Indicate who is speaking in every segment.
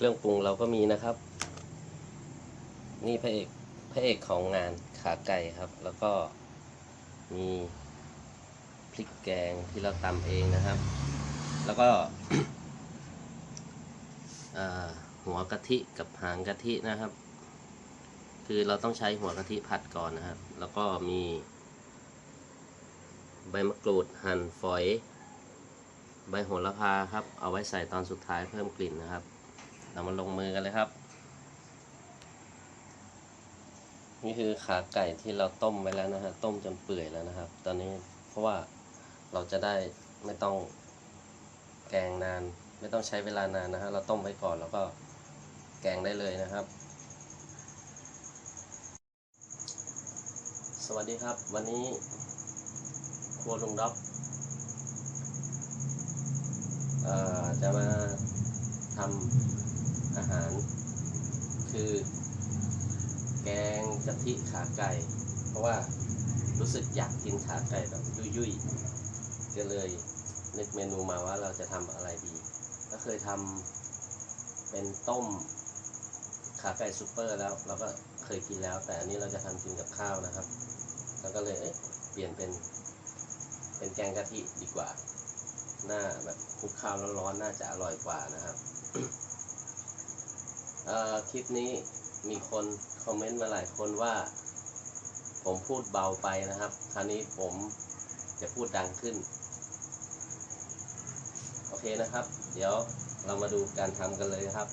Speaker 1: เครื่องปรุงเราก็มีนะครับ นี่พระเอกพระเอกของงานขาไก่ครับ แล้วก็มีพริกแกงที่เราตำเองนะครับ แล้วก็หัวกะทิกับหางกะทินะครับ คือเราต้องใช้หัวกะทิผัดก่อนนะครับ แล้วก็มี ใบมะกรูดหั่นฝอย ใบโหระพาครับ เอาไว้ใส่ตอนสุดท้ายเพิ่มกลิ่นนะครับ เรามาลงมือกันเลยครับ นี่คือขาไก่ที่เราต้มไว้แล้วนะฮะ ต้มจนเปื่อยแล้วนะครับ ตอนนี้เพราะว่าเราจะได้ไม่ต้องแกงนาน ไม่ต้องใช้เวลานานนะฮะ เราต้มไว้ก่อนแล้วก็แกงได้เลยนะครับ สวัสดีครับ วันนี้ครัวลุงด็อกจะมาทำ อาหาร คือ แกงกะทิขาไก่ เพราะว่ารู้สึกอยากกินขาไก่แบบยุ่ยๆก็เลยนึกเมนูมาว่าเราจะทำอะไรดี ก็เคยทำเป็นต้มขาไก่ซูเปอร์แล้ว เราก็เคยกินแล้ว แต่อันนี้เราจะทำกินกับข้าวนะครับ แล้วก็เลยเอ๊ะเปลี่ยนเป็น เป็นแกงกะทิดีกว่า หน้าแบบคลุกข้าวร้อนๆน่าจะอร่อยกว่านะครับ คลิปนี้มีคนคอมเมนต์มาหลายคนว่า ผมพูดเบาไปนะครับ คราวนี้ผมจะพูดดังขึ้น โอเคนะครับ เดี๋ยวเรามาดูการทำกันเลยครับ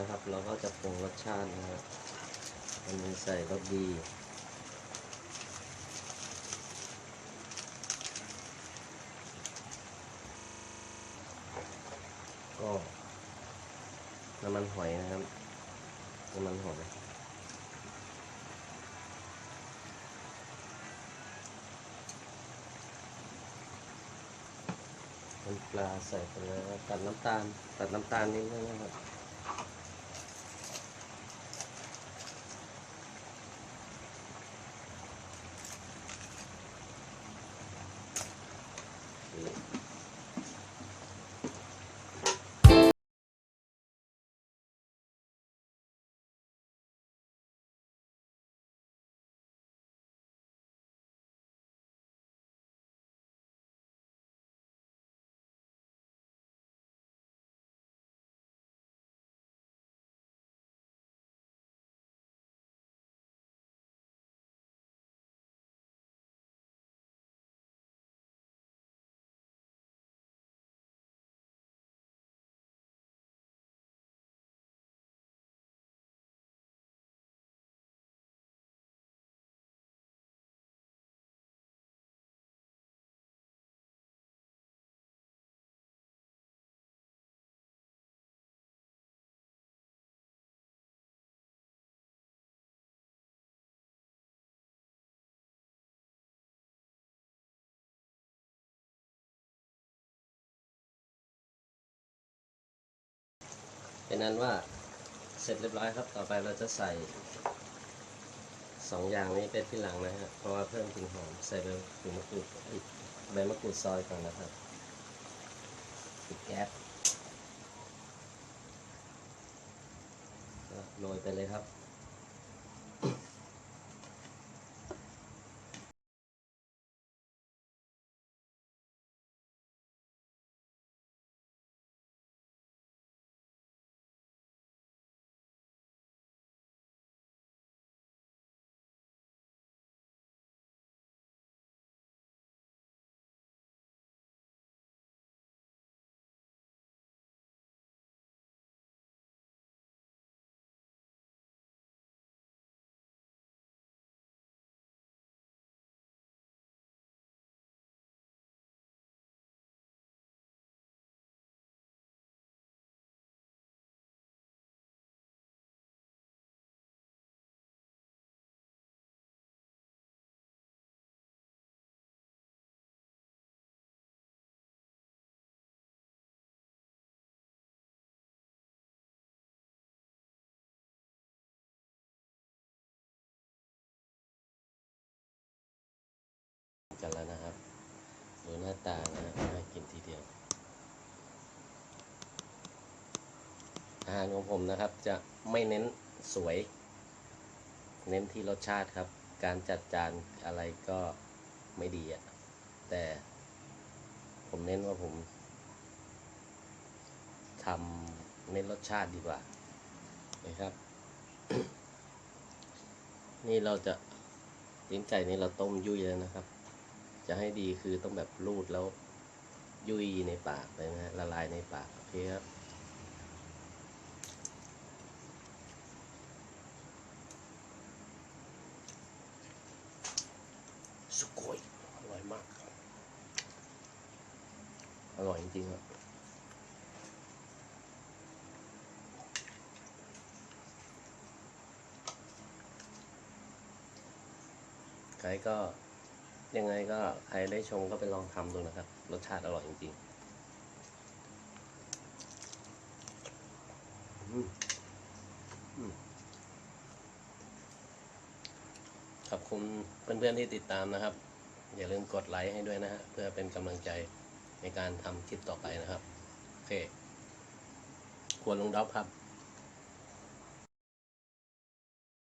Speaker 1: นะครับ เราก็จะปรุงรสชาตินะครับอันนี้ใส่รสดีก็น้ำมันหอยนะครับน้ำมันหอยน้ำปลาใส่ไปแล้วตัดน้ำตาล ตัดน้ำตาลนิดนึงนะครับ เป็นนั้นว่าเสร็จเรียบร้อยครับ ต่อไปเราจะใส่สองอย่างนี้เป็นที่หลังนะฮะ เพราะว่าเพิ่มกลิ่นหอม ใส่ใบมะกรูดอีกใบมะกรูดซอยก่อนนะครับปิดแก๊สโรยไปเลยครับ กันแล้วนะครับ ดูหน้าตานะน่ากินทีเดียว อาหารของผมนะครับจะไม่เน้นสวย เน้นที่รสชาติครับ การจัดจานอะไรก็ไม่ดีอะแต่ผมเน้นว่าผมทำเน้นรสชาติดีกว่านะครับ นี่เราจะลิ้นไก่นี่เราต้มยุ่ยแล้วนะครับ จะให้ดีคือต้องแบบรูดแล้ว ยุยในปากเลยนะฮะละลายในปากโอเคครับสุโกยอร่อยมากอร่อยจริงๆครับใครก็ ยังไงก็ใครได้ชมก็ไปลองทำดูนะครับ รสชาติอร่อยจริงๆขอบคุณเพื่อนๆที่ติดตามนะครับ อย่าลืมกดไลค์ให้ด้วยนะฮะเพื่อเป็นกำลังใจในการทำคลิปต่อไปนะครับ โอเคควรลงดับครับ